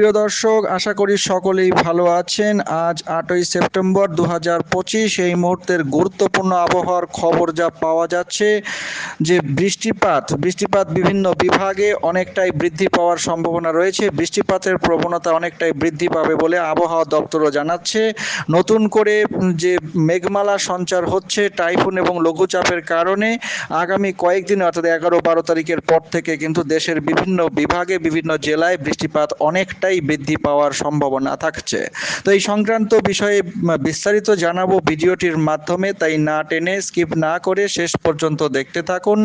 প্রিয় দর্শক, আশা করি সকলেই ভালো আছেন। আজ আটই সেপ্টেম্বর দু হাজার পঁচিশ, এই মুহূর্তের গুরুত্বপূর্ণ আবহাওয়ার খবর যা পাওয়া যাচ্ছে যে বৃষ্টিপাত বৃষ্টিপাত বিভিন্ন বিভাগে অনেকটাই বৃদ্ধি পাওয়ার সম্ভাবনা রয়েছে। বৃষ্টিপাতের প্রবণতা অনেকটাই বৃদ্ধি পাবে বলে আবহাওয়া দপ্তরও জানাচ্ছে। নতুন করে যে মেঘমালা সঞ্চার হচ্ছে, টাইফুন এবং লঘুচাপের কারণে আগামী কয়েকদিন, অর্থাৎ এগারো বারো তারিখের পর থেকে কিন্তু দেশের বিভিন্ন বিভাগে, বিভিন্ন জেলায় বৃষ্টিপাত অনেকটাই বৃদ্ধি পাওয়ার সম্ভাবনা থাকছে। তো এই সংক্রান্ত বিষয়ে বিস্তারিত জানাব ভিডিওটির মাধ্যমে, তাই না টেনে স্কিপ না করে শেষ পর্যন্ত দেখতে থাকুন।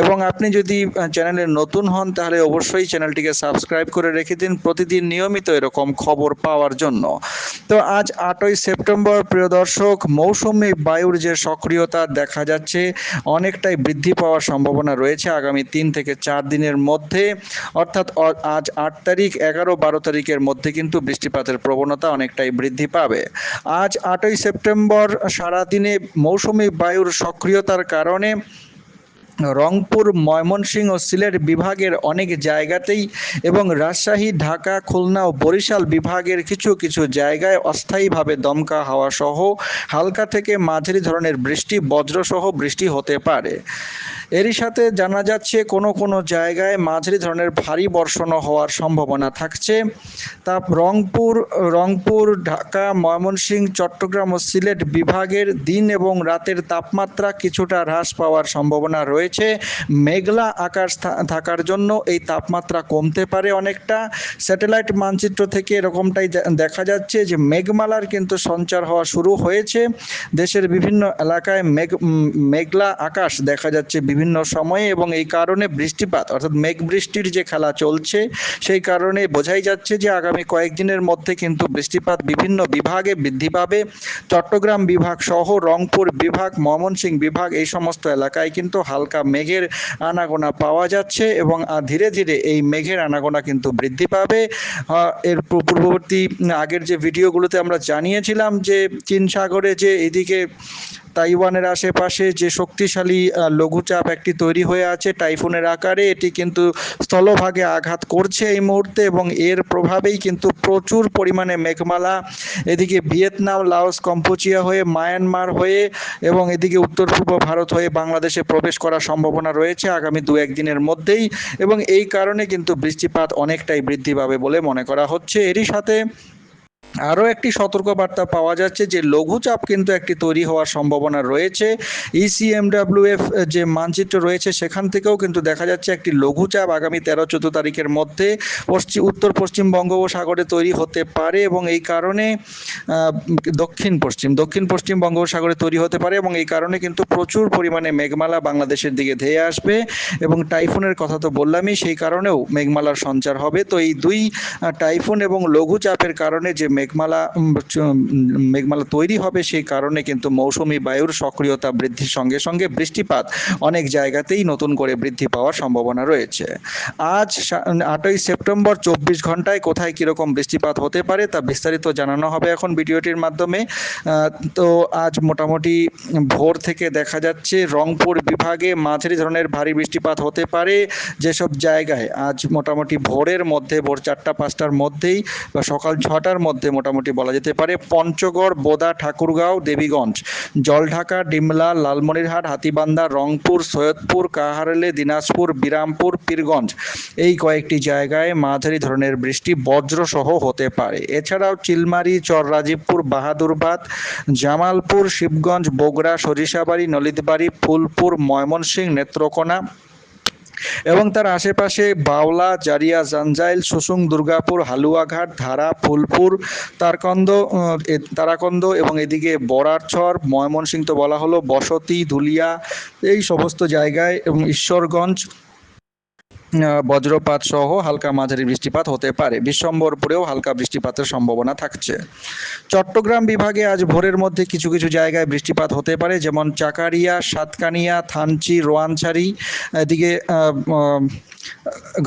এবং আপনি যদি চ্যানেলে নতুন হন, তাহলে অবশ্যই চ্যানেলটিকে সাবস্ক্রাইব করে রেখে দিন প্রতিদিন নিয়মিত এরকম খবর পাওয়ার জন্য। তো আজ আটই সেপ্টেম্বর, প্রিয় দর্শক, মৌসুমি বায়ুর যে সক্রিয়তা দেখা যাচ্ছে, অনেকটাই বৃদ্ধি পাওয়ার সম্ভাবনা রয়েছে আগামী তিন থেকে চার দিনের মধ্যে। অর্থাৎ আজ আট তারিখ, এগারো বারো তারিখের মধ্যে কিন্তু বৃষ্টিপাতের প্রবণতা অনেকটাই বৃদ্ধি পাবে। আজ আটই সেপ্টেম্বর সারাদিনে মৌসুমি বায়ুর সক্রিয়তার কারণে রংপুর, ময়মনসিংহ সিলেট বিভাগের অনেক জায়গাতেই এবং রাজশাহী, ঢাকা, খুলনা ও বরিশাল বিভাগের কিছু কিছু জায়গায় অস্থায়ীভাবে দমকা হাওয়া সহ হালকা থেকে মাঝারি ধরনের বৃষ্টি, বজ্রসহ বৃষ্টি হতে পারে। এরই সাথে জানা যাচ্ছে, কোনো কোনো জায়গায় মাঝারি ধরনের ভারী বর্ষণও হওয়ার সম্ভাবনা থাকছে। তা রংপুর রংপুর, ঢাকা, ময়মনসিংহ, চট্টগ্রাম ও সিলেট বিভাগের দিন এবং রাতের তাপমাত্রা কিছুটা হ্রাস পাওয়ার সম্ভাবনা রয়েছে। মেঘলা আকাশ থাকার জন্য এই তাপমাত্রা কমতে পারে অনেকটা। স্যাটেলাইট মানচিত্র থেকে এরকমটাই দেখা যাচ্ছে যে মেঘমালার কিন্তু সঞ্চার হওয়া শুরু হয়েছে। দেশের বিভিন্ন এলাকায় মেঘ মেঘলা আকাশ দেখা যাচ্ছে বিভিন্ন সময়ে এবং এই কারণে বৃষ্টিপাত, অর্থাৎ মেঘ বৃষ্টির যে খেলা চলছে, সেই কারণে বোঝাই যাচ্ছে যে আগামী কয়েকদিনের মধ্যে কিন্তু বৃষ্টিপাত বিভিন্ন বিভাগে বৃদ্ধি পাবে। চট্টগ্রাম বিভাগ সহ রংপুর বিভাগ, ময়মনসিংহ বিভাগ এই সমস্ত এলাকায় কিন্তু হালকা মেঘের আনাগোনা পাওয়া যাচ্ছে এবং ধীরে ধীরে এই মেঘের আনাগোনা কিন্তু বৃদ্ধি পাবে। এর পূর্ববর্তী আগের যে ভিডিওগুলোতে আমরা জানিয়েছিলাম যে, চীন সাগরে যে এদিকে তাইওয়ানের আশেপাশে যে শক্তিশালী লঘুচাপ একটি তৈরি হয়ে আছে টাইফুনের আকারে, এটি কিন্তু স্থলভাগে আঘাত করছে এই মুহূর্তে এবং এর প্রভাবেই কিন্তু প্রচুর পরিমাণে মেঘমালা, এদিকে ভিয়েতনাম, লাওস, কম্বোচিয়া হয়ে, মায়ানমার হয়ে এবং এদিকে উত্তর পূর্ব ভারত হয়ে বাংলাদেশে প্রবেশ করার সম্ভাবনা রয়েছে আগামী দু একদিনের মধ্যেই এবং এই কারণে কিন্তু বৃষ্টিপাত অনেকটাই বৃদ্ধি পাবে বলে মনে করা হচ্ছে। এরই সাথে আরও একটি সতর্কবার্তা পাওয়া যাচ্ছে যে লঘুচাপ কিন্তু একটি তৈরি হওয়ার সম্ভাবনা রয়েছে। E ইসিএমডাব্লিউএফ যে মানচিত্র রয়েছে, সেখান থেকেও কিন্তু দেখা যাচ্ছে একটি লঘুচাপ আগামী তেরো, চোদ্দ তারিখের মধ্যে পশ্চিম উত্তর পশ্চিম বঙ্গোপসাগরে তৈরি হতে পারে এবং এই কারণে দক্ষিণ পশ্চিম দক্ষিণ পশ্চিম বঙ্গোপসাগরে তৈরি হতে পারে এবং এই কারণে কিন্তু প্রচুর পরিমাণে মেঘমালা বাংলাদেশের দিকে ধেয়ে আসবে এবং টাইফুনের কথা তো বললামই, সেই কারণেও মেঘমালার সঞ্চার হবে। তো এই দুই টাইফুন এবং লঘুচাপের কারণে যে মেঘমালা মেঘমালা তৈরি হবে সেই কারণে কিন্তু মৌসুমি বায়ুর সক্রিয়তা বৃদ্ধির সঙ্গে সঙ্গে বৃষ্টিপাত অনেক জায়গাতেই নতুন করে বৃদ্ধি পাওয়ার সম্ভাবনা রয়েছে। আজ আটই সেপ্টেম্বর চব্বিশ ঘন্টায় কোথায় কীরকম বৃষ্টিপাত হতে পারে তা বিস্তারিত জানানো হবে এখন ভিডিওটির মাধ্যমে। তো আজ মোটামুটি ভোর থেকে দেখা যাচ্ছে রংপুর বিভাগে মাঝারি ধরনের ভারী বৃষ্টিপাত হতে পারে যেসব জায়গায়। আজ মোটামুটি ভোরের মধ্যে, ভোর চারটা পাঁচটার মধ্যেই বা সকাল ছটার মধ্যে মোটামুটি বলা যেতে পারে। পঞ্চগড়, বোদা, ঠাকুরগাঁও, দেবীগঞ্জ, জলঢাকা, ডিমলা, লালমনিরহাট, হাতিবান্ধা, রংপুর, সৈয়দপুর, কাহারলে, দিনাজপুর, বিরামপুর, পীরগঞ্জ। এই কয়েকটি জায়গায় মাঝারি ধরনের বৃষ্টি বজ্রসহ হতে পারে। এছাড়াও চিলমারি, চররাজীবপুর, বাহাদুরবাদ, জামালপুর, শিবগঞ্জ, বগুড়া, সরিষাবাড়ি, নলিতবাড়ি, ফুলপুর, ময়মনসিংহ, নেত্রকোনা এবং তার আশেপাশে বাউলা জারিয়া, জাঞ্জাইল, সুসুং, দুর্গাপুর, হালুয়াঘাট, ধারা, ফুলপুর, তারকন্দ তারাকন্দ এবং এদিকে বরারছর ময়মনসিংহ তো বলা হলো, বসতি, ধুলিয়া, এই সমস্ত জায়গায় এবং ঈশ্বরগঞ্জ বজ্রপাত সহ হালকা মাঝারি বৃষ্টিপাত হতে পারে। বিশ্বম্বরপুরেও হালকা বৃষ্টিপাতের সম্ভাবনা থাকছে। চট্টগ্রাম বিভাগে আজ ভোরের মধ্যে কিছু কিছু জায়গায় বৃষ্টিপাত হতে পারে, যেমন চাকারিয়া, সাতকানিয়া, থানচি, রোয়ানছাড়ি, এদিকে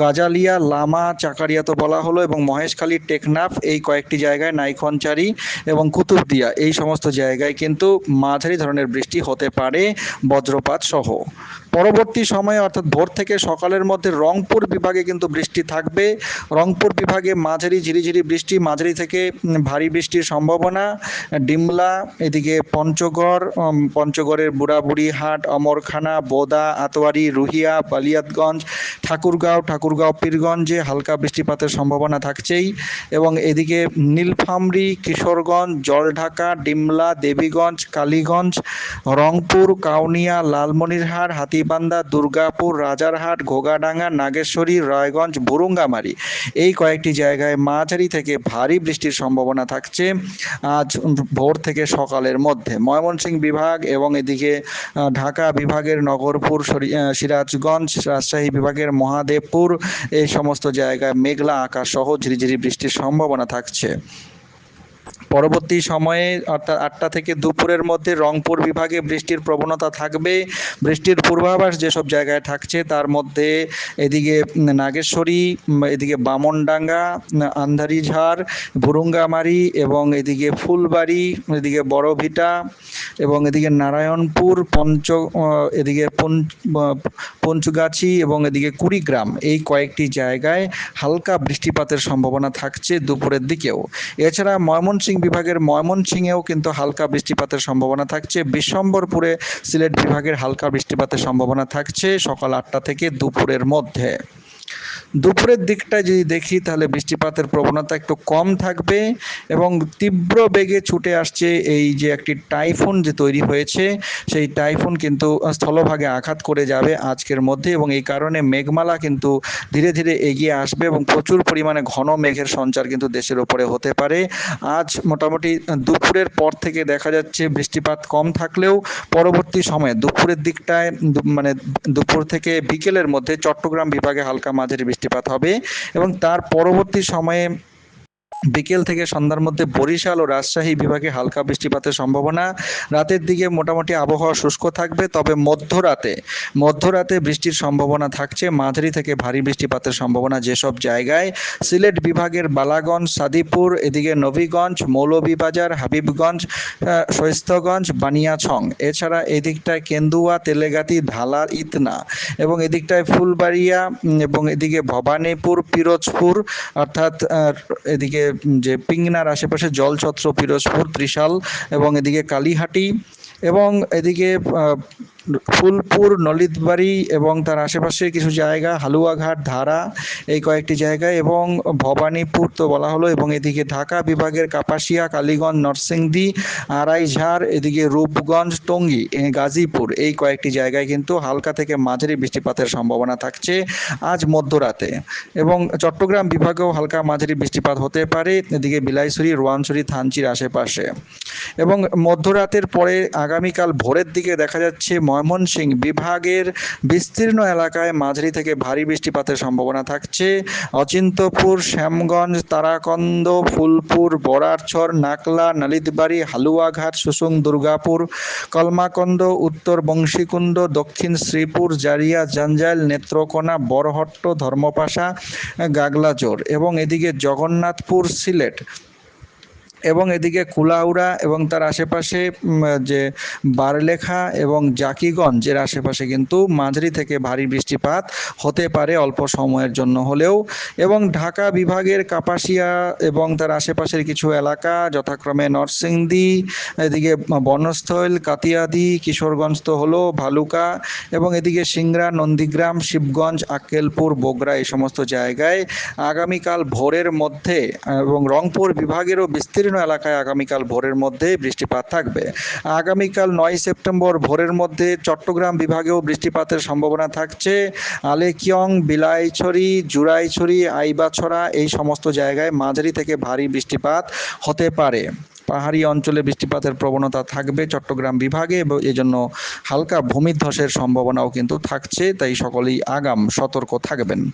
গাজালিয়া, লামা, চাকারিয়া তো বলা হলো, এবং মহেশখালী, টেকনাফ এই কয়েকটি জায়গায় নাইখনচারি এবং কুতুবদিয়া এই সমস্ত জায়গায় কিন্তু মাঝারি ধরনের বৃষ্টি হতে পারে বজ্রপাত সহ। পরবর্তী সময়ে, অর্থাৎ ভোর থেকে সকালের মধ্যে রংপুর বিভাগে কিন্তু বৃষ্টি থাকবে। রংপুর বিভাগে মাঝারি ঝিরিঝিরি বৃষ্টি, মাঝারি থেকে ভারী বৃষ্টির সম্ভাবনা। ডিমলা, এদিকে পঞ্চগড় পঞ্চগড়ের বুড়াবুড়ি হাট, অমরখানা, বোদা, আতোয়ারি, রুহিয়া, বালিয়াতগঞ্জ, ঠাকুরগাঁও ঠাকুরগাঁও, পীরগঞ্জে হালকা বৃষ্টিপাতের সম্ভাবনা থাকছেই। এবং এদিকে নীলফামরি, কিশোরগঞ্জ, জলঢাকা, ডিমলা, দেবীগঞ্জ, কালীগঞ্জ, রংপুর, কাউনিয়া, লালমনিরহাট হাতিবান্ধা দুর্গাপুর, রাজারহাট, ঘোগাডাঙ্গা, নাগেশ্বরী, রায়গঞ্জ, বুরুঙ্গামারি। এই কয়েকটি জায়গায় মাঝারি থেকে ভারী বৃষ্টির সম্ভাবনা থাকছে আজ ভোর থেকে সকালের মধ্যে। ময়মনসিংহ বিভাগ এবং এদিকে ঢাকা বিভাগের নগরপুর সিরাজগঞ্জ, রাজশাহী বিভাগের মহাদেবপুর, এই সমস্ত জায়গায় মেঘলা আকাশ সহ ঝিরিঝিরি বৃষ্টির সম্ভাবনা থাকছে। পরবর্তী সময়ে অর্থাৎ আটটা থেকে দুপুরের মধ্যে রংপুর বিভাগে বৃষ্টির প্রবণতা থাকবে। বৃষ্টির পূর্বাভাস যেসব জায়গায় থাকছে তার মধ্যে এদিকে নাগেশ্বরী, এদিকে বামনডাঙ্গা, আন্ধারিঝাড়, বুরুঙ্গামারি এবং এদিকে ফুলবাড়ি, এদিকে বড়ভিটা এবং এদিকে নারায়ণপুর, পঞ্চ, এদিকে পঞ্চ- পঞ্চগাছি এবং এদিকে কুড়িগ্রাম এই কয়েকটি জায়গায় হালকা বৃষ্টিপাতের সম্ভাবনা থাকছে দুপুরের দিকেও। এছাড়া ময়মনসিংহ বিভাগের ময়মনসিংহেও কিন্তু হালকা বৃষ্টিপাতের সম্ভাবনা থাকছে। বিশ্বম্বরপুরে সিলেট বিভাগের হালকা বৃষ্টিপাতের সম্ভাবনা থাকছে সকাল আটটা থেকে দুপুরের মধ্যে। দুপুরের দিকটা যদি দেখি, তাহলে বৃষ্টিপাতের প্রবণতা একটু কম থাকবে এবং তীব্র বেগে ছুটে আসছে এই যে একটি টাইফুন যে তৈরি হয়েছে, সেই টাইফুন কিন্তু স্থলভাগে আঘাত করে যাবে আজকের মধ্যে এবং এই কারণে মেঘমালা কিন্তু ধীরে ধীরে এগিয়ে আসবে এবং প্রচুর পরিমাণে ঘন মেঘের সঞ্চার কিন্তু দেশের উপরে হতে পারে। আজ মোটামুটি দুপুরের পর থেকে দেখা যাচ্ছে বৃষ্টিপাত কম থাকলেও পরবর্তী সময়ে দুপুরের দিকটায় মানে দুপুর থেকে বিকেলের মধ্যে চট্টগ্রাম বিভাগে হালকা মাঝারি বৃষ্টিপাত হবে এবং তার পরবর্তী সময়ে বিকেল থেকে সন্ধ্যার মধ্যে বরিশাল ও রাজশাহী বিভাগে হালকা বৃষ্টিপাতের সম্ভাবনা। রাতের দিকে মোটামুটি আবহাওয়া শুষ্ক থাকবে, তবে মধ্যরাতে মধ্যরাতে বৃষ্টির সম্ভাবনা থাকছে। মাঝারি থেকে ভারী বৃষ্টিপাতের সম্ভাবনা যেসব জায়গায়, সিলেট বিভাগের বালাগঞ্জ, সাদিপুর, এদিকে নবীগঞ্জ, মৌলভীবাজার, হাবিবগঞ্জ শৈস্তগঞ্জ বানিয়াছং। এছাড়া এদিকটায় কেন্দুয়া, তেলেগাতি ধালা ইতনা এবং এদিকটায় ফুলবাড়িয়া এবং এদিকে ভবানীপুর, পিরোজপুর, অর্থাৎ এদিকে যে পিংনার আশেপাশে জলছত্র পিরোজপুর ত্রিশাল এবং এদিকে কালীহাটি এবং এদিকে ফুলপুর, নলিতবাড়ি এবং তার আশেপাশে কিছু জায়গা, হালুয়াঘাট, ধারা, এই কয়েকটি জায়গায় এবং ভবানীপুর তো বলা হলো। এবং এদিকে ঢাকা বিভাগের কাপাসিয়া, কালীগঞ্জ, নরসিংদী, আড়াইঝাড়, এদিকে রূপগঞ্জ, টঙ্গী গাজীপুর এই কয়েকটি জায়গায় কিন্তু হালকা থেকে মাঝারি বৃষ্টিপাতের সম্ভাবনা থাকছে আজ মধ্যরাতে। এবং চট্টগ্রাম বিভাগেও হালকা মাঝারি বৃষ্টিপাত হতে পারে, এদিকে বিলাইছড়ি, রোয়ানছড়ি, থানচির আশেপাশে। এবং মধ্যরাতের পরে আগামীকাল ভোরের দিকে দেখা যাচ্ছে ময়মনসিংহ বিভাগের বিস্তীর্ণ এলাকায় মাঝারি থেকে ভারী বৃষ্টিপাতের সম্ভাবনা থাকছে। অচিন্তপুর, শ্যামগঞ্জ, তারাকন্দ, ফুলপুর বরারছর নাকলা, নালিতবাড়ি, হালুয়াঘাট সুসুং দুর্গাপুর, কলমাকন্দ, উত্তর বংশীকুণ্ড, দক্ষিণ শ্রীপুর, জারিয়া, জঞ্জাইল, নেত্রকোনা বরহট্ট ধর্মপাশা গাগলাচোর এবং এদিকে জগন্নাথপুর, সিলেট। এবং এদিকে কুলাউড়া এবং তার আশেপাশে যে বারলেখা এবং জাকিগঞ্জের আশেপাশে কিন্তু মাঝারি থেকে ভারী বৃষ্টিপাত হতে পারে অল্প সময়ের জন্য হলেও। এবং ঢাকা বিভাগের কাপাসিয়া এবং তার আশেপাশের কিছু এলাকা, যথাক্রমে নরসিংদী, এদিকে বনস্থল, কাতিয়াদি, কিশোরগঞ্জ তো হলো ভালুকা, এবং এদিকে সিংড়া, নন্দীগ্রাম, শিবগঞ্জ, আক্কেলপুর, বগুড়া এই সমস্ত জায়গায় আগামীকাল ভোরের মধ্যে এবং রংপুর বিভাগেরও বিস্তীর্ণ এলাকায় আগামীকাল ভোরের মধ্যে বৃষ্টিপাত থাকবে। আগামীকাল নয় সেপ্টেম্বর ভোরের মধ্যে চট্টগ্রাম বিভাগেও বৃষ্টিপাতের সম্ভাবনা থাকছে। আলেকিয়ং, বিলাইছড়ি, জুরাইছড়ি, আইবাছড়া এই সমস্ত জায়গায় মাঝারি থেকে ভারী বৃষ্টিপাত হতে পারে। পাহাড়ি অঞ্চলে বৃষ্টিপাতের প্রবণতা থাকবে চট্টগ্রাম বিভাগে এবং এজন্য হালকা ভূমিধ্বসের সম্ভাবনাও কিন্তু থাকছে, তাই সকলেই আগাম সতর্ক থাকবেন।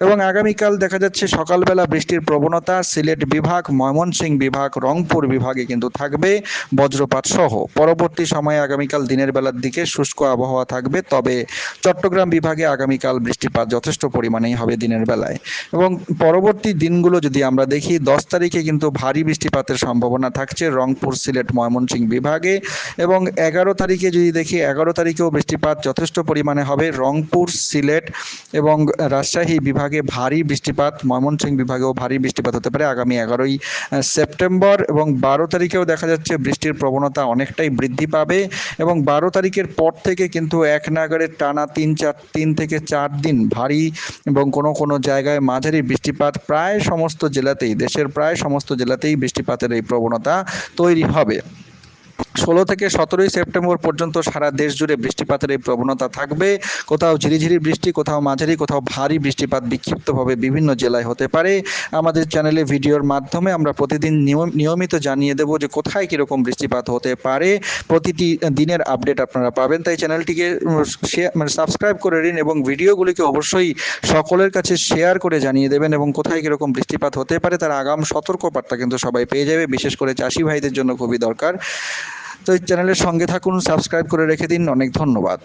এবং আগামীকাল দেখা যাচ্ছে সকালবেলা বৃষ্টির প্রবণতা। সিলেট বিভাগ, ময়মনসিংহ বিভাগ, রংপুর বিভাগে কিন্তু থাকবে বজ্রপাত সহ। পরবর্তী সময়ে আগামীকাল দিনের বেলার দিকে শুষ্ক আবহাওয়া থাকবে, তবে চট্টগ্রাম বিভাগে আগামীকাল বৃষ্টিপাত যথেষ্ট পরিমাণেই হবে দিনের বেলায়। এবং পরবর্তী দিনগুলো যদি আমরা দেখি, দশ তারিখে কিন্তু ভারী বৃষ্টিপাতের সম্ভাবনা থাকছে রংপুর, সিলেট, ময়মনসিংহ বিভাগে। এবং এগারো তারিখে যদি দেখি, এগারো তারিখেও বৃষ্টিপাত যথেষ্ট পরিমাণে হবে। রংপুর, সিলেট এবং রাজশাহী বিভাগে ভারী বৃষ্টিপাত, ময়মনসিংহ বিভাগেও ভারী বৃষ্টিপাত হতে পারে। আগামী এগারোই সেপ্টেম্বর এবং বারো তারিখেও দেখা যাচ্ছে বৃষ্টির প্রবণতা অনেকটাই বৃদ্ধি পাবে এবং বারো তারিখের পর থেকে কিন্তু এক নাগারে টানা তিন চার, তিন থেকে চার দিন ভারী এবং কোনো কোনো জায়গায় মাঝারি বৃষ্টিপাত প্রায় সমস্ত জেলাতেই, দেশের প্রায় সমস্ত জেলাতেই বৃষ্টিপাতের এই প্রবণতা তৈরি হবে। ষোলো থেকে সতেরোই সেপ্টেম্বর পর্যন্ত সারা দেশ জুড়ে বৃষ্টিপাতের এই প্রবণতা থাকবে। কোথাও ঝিরিঝিরি বৃষ্টি, কোথাও মাঝারি, কোথাও ভারী বৃষ্টিপাত বিক্ষিপ্তভাবে বিভিন্ন জেলায় হতে পারে। আমাদের চ্যানেলে ভিডিওর মাধ্যমে আমরা প্রতিদিন নিয়ম- নিয়মিত জানিয়ে দেব যে কোথায় কীরকম বৃষ্টিপাত হতে পারে। প্রতিটি দিনের আপডেট আপনারা পাবেন। তাই চ্যানেলটিকে মানে সাবস্ক্রাইব করে নিন এবং ভিডিওগুলিকে অবশ্যই সকলের কাছে শেয়ার করে জানিয়ে দেবেন এবং কোথায় কীরকম বৃষ্টিপাত হতে পারে তার আগাম সতর্কবার্তা কিন্তু সবাই পেয়ে যাবে। বিশেষ করে চাষি ভাইদের জন্য খুবই দরকার। তো এই চ্যানেলের সঙ্গে থাকুন সাবস্ক্রাইব করে রেখে দিন। অনেক ধন্যবাদ।